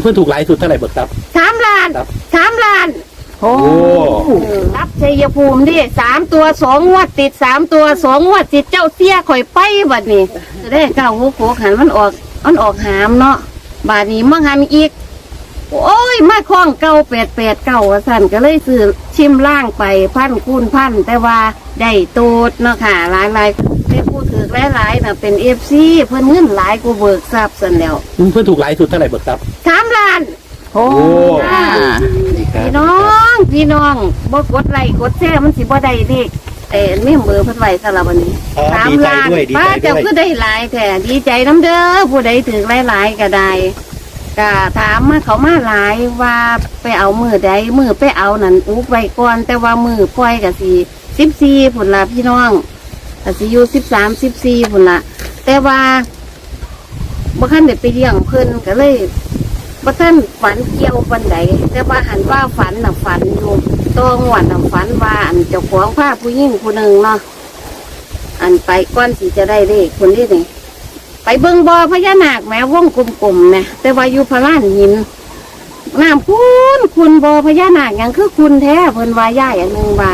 เพื่อนถูกหลายสุดเท่าไหร่เบิกทรัพย์ สามล้านครับ สามล้านโอ้โอ้รับชัยภูมิดิสามตัวสองงวดติดสามตัวสองงวดติดเจ้าเสียข่อยไปบัดนี้จะได้เก้าหกหกหันมันออกมันออกหามเนาะบาดนี้มั่งหันอีก โอ้ยมาคล้องเก้าแปดแปดเก้าว่าสั่นก็เลยซื้อชิมล่างไปพันคูณพันแต่ว่าได้ตูดเนาะค่ะหลายหลายๆได้พูดถือ หลายๆน่ะเป็นเอฟซีเพิ่นเงินหลายกูเบิกทรัพย์สันแล้วเพื่อนถูกหลายสุดเท่าไหร่เบิกทรัพย์ สามล้านโอ้โอ้อ่า นี่ครับพี่น้องพี่น้องบ่กดไลค์กดแชร์มันสิบ่ได้เลขเอ่อเมมเบอร์เพิ่นไว้สำหรับวันนี้อ๋อสามดีใจล้านด้วยดีป้าใจเจ้าด้วยก็ได้หลายแท้ดีใจน้ำเด้อผู้ใดถือหลายๆก็ได้ก็ถามมาเขามาหลายว่าไปเอามือใดมือไปเอานั่นอุกไว้ก่อนแต่ว่ามือปล่อยก็สิ14พุ่นละพี่น้อง ก็สิอยู่13 14พุ่นละแต่ว่าบ่คันได้ไปเลี้ยงเพิ่นก็เลยว่ท่านฝันเกี่ยวปันใดแต่ว่าหันว่าฝันน่ะฝันอยู่ตัวงวดน่ะฝันว่าอันเจ้าของผ้าผู้หญิงผู้หนึ่งเนาะอันไปก้อนสีจะได้เลขคนที่นี่ไปเบิ่งบอพญานาคแม้วงกลมๆนะแต่ว่าอยู่พระลานหินน้ำคุณคุณบอพญานาคยังคือคุณแท้เพิ่นว่าย่ายอันหนึ่งว่า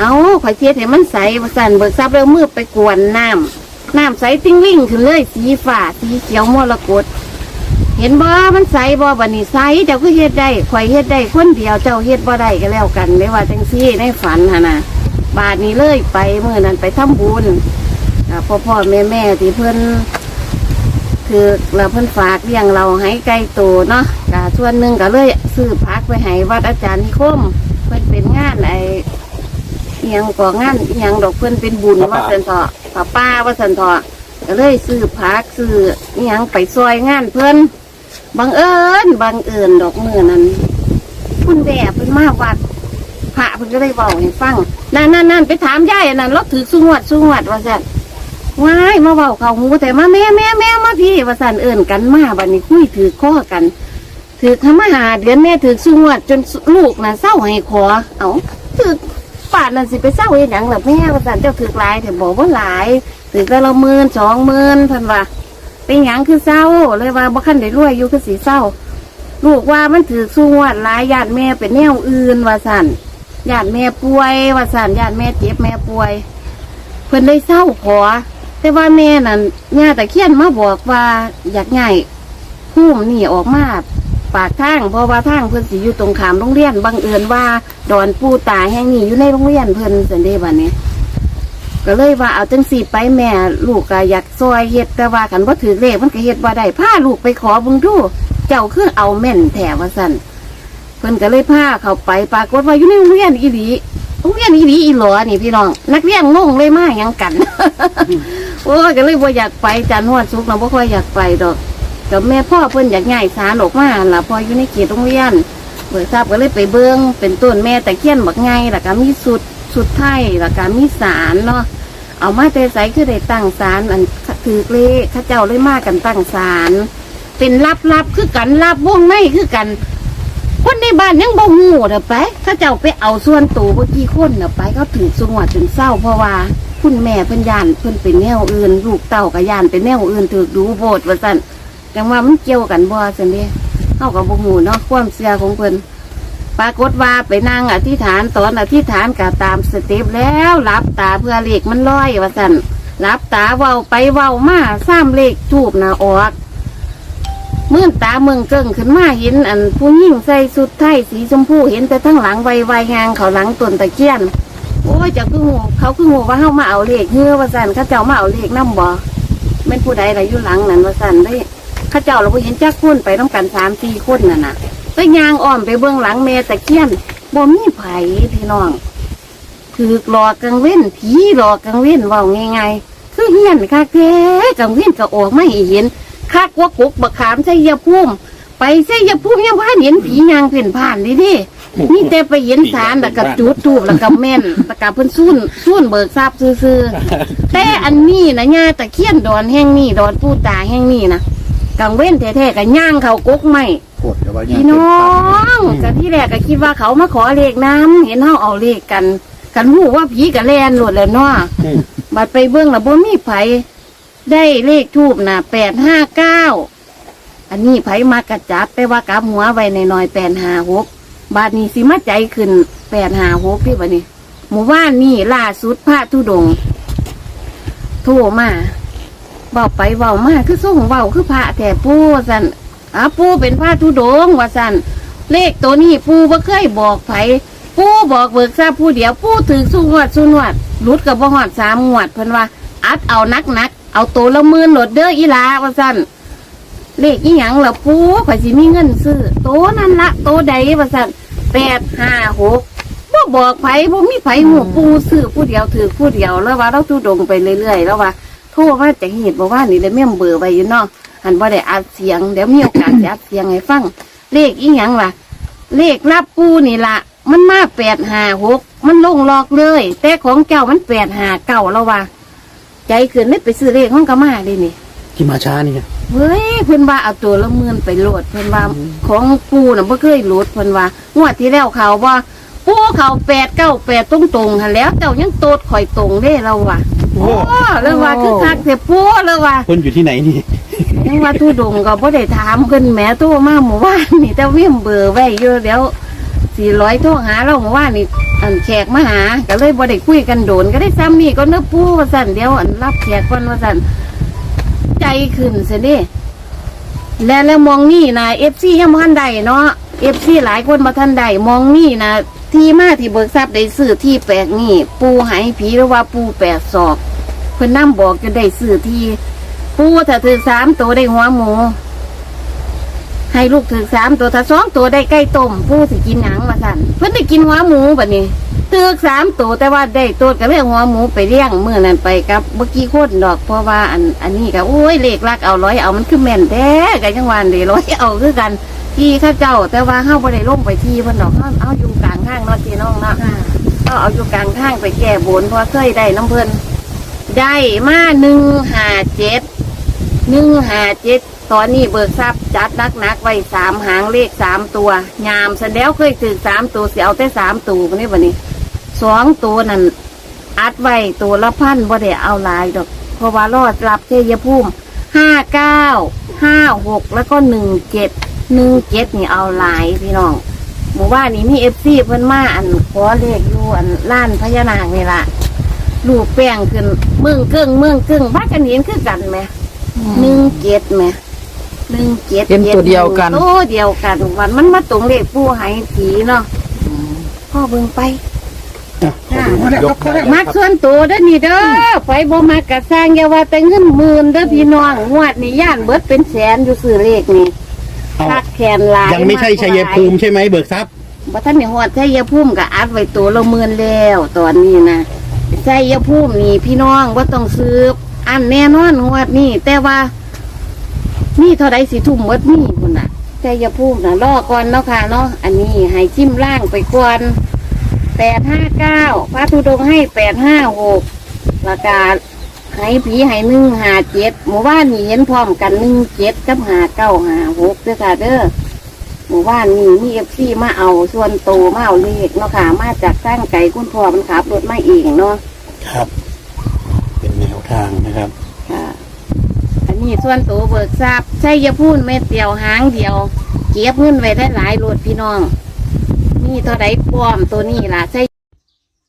เอาข่อยเทียดให้มันใสว่าสั่นเบิกทรัพย์แล้วมือไปกวนน้ำน้ำใสติ้งวิ่งขึ้นเลยสีฟ้าสีเขียวมรกตเห็นบ่มันใสบ่บันนี้ใสเจ้าก็เฮ็ดได้ข่อยเฮ็ดได้คนเดียวเจ้าเฮ็ดบ่ได้ก็แล้วกันไม่ว่าจังซี่ในฝันหั่นะบาทนี้เลยไปเมื่อนั้นไปทำบุญพ่อพ่อแม่แม่ที่เพิ่อนคือเราเพิ่อนฝากเลี้ยงเราให้ไก่โตเนาะก็ส่วนหนึ่งก็เลยซื้อพักไปให้วัดอาจารย์นิคมเพิ่อนเป็นงานไอ ยงก่องานเอียงดอกเพิ่นเป็นบุญว่าสันเถาะป้าป้าว่าสันเถาะก็เลยซื้อพักซื้อเอียงไปซอยงานเพิ่นบังเอิญบังเอิญดอกมือนั้นคุณแม่เพิ่นมาวัดพระเพิ่นก็ได้บอกให้ฟังนั่นนั่นนั่นไปถามยายอันนั้นรถถือสุงวดสุงวดว่าสั่นว้ายมาเบาเขาหูแต่มาแม่แม่แม่มาพี่ว่าสั่นเอิญกันมาบัดนี้คุยถือข้อกันถือขมาหาเดือนแม่ถือสุงวดจนลูกน่ะเศร้าให้ขอเอาถือ ป่านนั่นสิไปเศร้าเฮ็ดหยังล่ะแม่ว่าสั่นเจ้าถือหลายแต่บอกว่าหลายถือแต่ละหมื่นสองหมื่นเพิ่นว่าเป็นหยังคือเศร้าเลยว่าบ่คันได้รวยอยู่คือสีเศร้าลูกว่ามันถือสู้วัดหลายญาติแม่เป็นแนวอื่นว่าสั่นญาติแม่ป่วยว่าสั่นญาติแม่เจ็บแม่ป่วย เพิ่นได้เศร้าขอแต่ว่าแม่นั่นย่าตะเคียนมาบอกว่าอยากง่ายพุ่มนี่ออกมา ปากทางเพราะว่าทางเพิ่นสิอยู่ตรงขามโรงเรียนบังเอิญว่า ดอนปูตาแห่งนี้อยู่ในโรงเรียนเพิ่นสันเดบันนี้ ก็เลยว่าเอาจังสีไปแม่ ลูกก็อยากซอยเฮ็ดแต่ว่ากันว่าถือเลขมันก็เฮ็ดว่าได้พาลูกไปขอเบุญดูเจ้าคือเอาแม่นแถว่าสั่นเพิ่นก็เลยพาเขาไปปรากฏว่าอยู่ในโรงเรียนอีหลีโรงเรียนอีหลีอีหลอนี่พี่น้อง นักเรียนงงเลยมาหยังกันโอ้ยก็เลยบ่อยากไปจันทร์ฮอดสุกนะบ่ค่อยอยากไปดอก กับแม่พ่อเพิ่นอยากย้ายสารออกมาล่ะพออยู่ในเขตโรงเรียนเบิกทราบก็เลยไปเบิ้งเป็นต้นแม่แต่เคียนบักไงแล้วก็มีสุดสุดไทยแล้วก็มีสารเนาะเอามาแต่ใสคือได้ตั้งศาลอันถือเลขข้าเจ้าเลยมากันตั้งศาลเป็นลับลับๆคือกันลับวงในคือกัน คนในบ้านยังบ่หูเด้อไปข้าเจ้าไปเอาส่วนตัวเมื่อกี้คนเด้อไปเขาถือสงวดจนเศร้าเพราะว่าคุณแม่เพิ่นยานเพิ่นเป็นแนวอื่น ลูกเต้าก็ยานเป็นแนวอื่นถือดูโบดว่าซั่น จังว่ามันเกี่ยวกันบ่ซั่นเด้เฮาก็บ่ฮู้เนาะความเชื่อของเพิ่นปรากฏว่าไปนั่งอธิษฐานตอนอธิษฐานก็ตามสเต็ปแล้วรับตาเพื่อเลขมันลอยว่าสั่นรับตาเว้าไปเว้ามาซ้ำเลขทูบนะออกเมื่อตาเมืองเกิงขึ้นมาเห็น อันผู้หญิงใส่สุดไทยสีชมพูเห็นแต่ทั้งหลังไวไวงางเขาหลังต้นตะเกียน โอ้ยจะคือหูเขาคือหูว่าเฮามาเอาเลขเฮือว่าสันเขาเจ้ามาเอาเลขน้ำบ่แม่นผู้ใดอะไรอยู่หลังนั้นว่าสันได้ เขาเจ้าเราบ่เห็นจักคนไปต้องกันสามสี่คนน่ะน่ะก็ยางอ้อมไปเบื้องหลังแม่ตะเคียนบ่มีไผพี่น้องคือหลอกกังเว้นผีหลอกกังเว้นเว่าง่ายๆคือเฮียนคักแท้กังเว้นก็ออกมาให้เห็นคักว่ากุกบักขามใส่ยาพุ่มไปใส่ยาพุ่มยังพานเห็นผียางเพ่นผ่านดิดินี่แต่ไปเห็นสารแล้วก็จุดทูบแล้วก็แม่นแล้วก็เพิ่นซุ่นซุ่นเบิกทราบซื่อๆแต่อันนี้นะญาตะเคียนดอนแห่งนี้ดอนผู้ตาแห่งนี้นะ กังเว้นแท้ๆก็ย่างเขากกไม่โคตรจะว่าพี่น้องก็ที่แรกก็คิดว่าเขามาขอเลขน้ำเห็นเขาเอาเลขกัน กันหูว่าผีกับแลนหลดแล้วเนาะอืมบัดไปเบื้องแล้วบ่มีไผได้เลขทูบน่ะแปดห้าเก้าอันนี้ไผมากระจับแต่ว่ากลับหัวไว้ในน้อยแปดหาหกบาทนี้สิมาใจขึ้นแปดหาหกที่บัดนี้หมู่บ้านนี่ล่าสุดพระธุดงค์โทรมา เบาไปเบามาคือส่งเบาคือพระแต่ปูสันอะปูเป็นพระธุดงว่าสันเลขตัวนี้ปูบ่เคยบอกไผปูบอกเบิกทราบผู้เดียวปูถือสู้งวดสู้งวดรุดกับบ่หอดสามงวดเพิ่นว่า อัดเอานักนักเอาตัวละมื่นหลดเด้ออีลาว่าสันเลขอีหยังละปูข่อยสิมีเงินซื้อโตนั่นละโตใดว่าสันแปดห้าหกบ่บอกไผบ่มีไผหมู่ปูซื้อผู้เดียวถือผู้เดียวแล้วว่าเราทุดงไปเรื่อยๆแล้วว่า รมาจากเหตุบอกว่านี่ได้เมี่ยมเบอร์ไว้อยู่เนาะหันบ่ได้อัดเสียงเดี๋ยวมีโอกาสจะอัดเสียงให้ฟัง เลขอีหยังล่ะ เลขรับปูนี่ล่ะมันมาแปดห้าหกมันลงหลอกเลย แต่ของเจ้ามันแปดห้าเก้าแล้วว่าใจขึ้นเลยไปซื้อเลขของกามาดินี่ที่มาช้านี่เฮ้ยเพิ่นว่าเอาตัวละหมื่นไปโหลดเพิ่นว่าของปูน่ะบ่เคยโหลดเพิ่นว่างวดที่แล้วเขาว่าปูเขาแปดเก้าแปดตรงตรงๆหันแล้วเจ้ายังโตดข่อยตรงเด้เราว่ะ โอ้โอ้เลยว่าคือคักเสียปูเลยว่าคนอยู่ที่ไหนนี่ยังว่าทุดงก็บ่ได้ถามเพิ่นแหม้โทรมาหมู่บ้านนี่แต่เวี่ยมเบอร์ไว้อยู่เดี๋ยว400โทรหาเราหมู่บ้านนี่อันแขกมาหาก็เลยบ่ได้คุยกันโดนก็ได้ซ้ำนี่ก็เนื้อปูว่าซั่นเดี๋ยวอันรับแขกก่อนว่าซั่นใจขึ้นซะเด้แล้วแล้วมองนี่นะเอฟซียังบ่ทันใดเนาะเอฟซีหลายคนบ่ทันใดมองนี่นะ ที่มาที่เบิกทรัพย์ได้ซื้อที่แปลกนี่ ปูหายผีหรือว่าปูแปดศอกเพิ่นนำบอกจะได้ซื้อที่ ปูถ้าถือสามตัวได้หัวหมู ให้ลูกถือสามตัวถ้าสองตัวได้ไก่ต้มปูสิกินหนังมาสั่นเพิ่นได้กินหัวหมูแบบนี้ถือสามตัวแต่ว่าได้ตัวก็เรื่องหัวหมูไปเลี้ยงเมื้อนั้นไปกับเมื่อกี้โคตรดอกเพราะว่าอันอันนี้ก็โอ้ยเลขลักเอาร้อยเอามันคือแม่นแท้กันยังวันเดีร้อยเอาคือกัน ที่ข้าเจ้าแต่ว่าเฮาบ่ได้ลงไปที่เพิ่นดอกเฮาเอาอยู่กลางข้างเนาะพี่น้องเนาะเอาเอาอยู่กลางข้างไปแก้บนเพราะเคยได้น้ำเพิ่นได้มาหนึ่งห้าเจ็ดหนึ่งห้าเจ็ดตอนนี้เบิกทรัพย์จัดนักนักๆไว้สามหางเลขสามตัวยามสันแล้วเคยถือสามตัวเสียเอาแต่สามตัววันนี้วันนี้สองตัวนั่นอัดไว้ตัวละพันบ่ได้เอาหลายดอก เพราะว่ารอดรับเทยภูมิห้าเก้าห้าหกแล้วก็หนึ่งเจ็ด หนึ่งเจ็ดนี่เอาหลายพี่น้องหมู่บ้านนี้มีเอฟซีเพิ่นมาอันขอเลขอยู่อันล้านพญานาคนี่ล่ะลูกแป้งขึ้นเมืองเกิ้งเมืองเกิ้งบ้ากันเห็นคือกันไหมหนึ่งเจ็ดไหมหนึ่งเจ็ดเห็นตัวเดียวกันตัวเดียวกันวันมันมาตรงเลขผู้ใหายผีเนาะพ่อเบิ่งไปอะขอดูยกขามักส่วนตัวเด้อนี่เด้อไปบ่มักกะสร้างอย่าว่าแต่เงินหมื่นเด้อพี่น้องงวดนี้ย่านเบิดเป็นแสนอยู่ซื้อเลขนี่เอา คักแขนหลายยังไม่ใช่ชัยภูมิใช่ไหมเบิกทรัพย์บ่ทันได้ฮอดชัยภูมิก็อัดไว้ตัวละหมื่นแล้ว ตอนนี้นะชัยภูมินี่พี่น้องบ่ต้องซื้ออันแน่นอนงวดนี้แต่ว่านี่เท่าใดสิทุ่มเบิดนี่พุ่นน่ะชัยภูมิน่ะรอก่อนเนาะค่ะเนาะอันนี้ให้จิ้มล่างไปก่อน859พระธุดงค์ให้856ประกาศ ให้ผีให้หนึ่งหาเจ็ดหมู่บ้านนี่เห็นพร้อมกันหนึ่งเจ็ดกับหาเก้าหาหกเด้อค่ะเด้อหมู่บ้านนี่มีเอฟซีมาเอาส่วนโตมาเอาเลขเนาะค่ะ มาจากสร้างไก่คุณพ่อมันขับรถมาเองเนาะครับ เป็นแนวทางนะครับค่ะ อันนี้ส่วนโตเบิกทราบใช่ยาพูนเม็ดเดียวหางเดียว เก็บเงินไว้ได้หลายรถพี่น้องนี่เท่าไดปลอมตัวนี้ล่ะใช่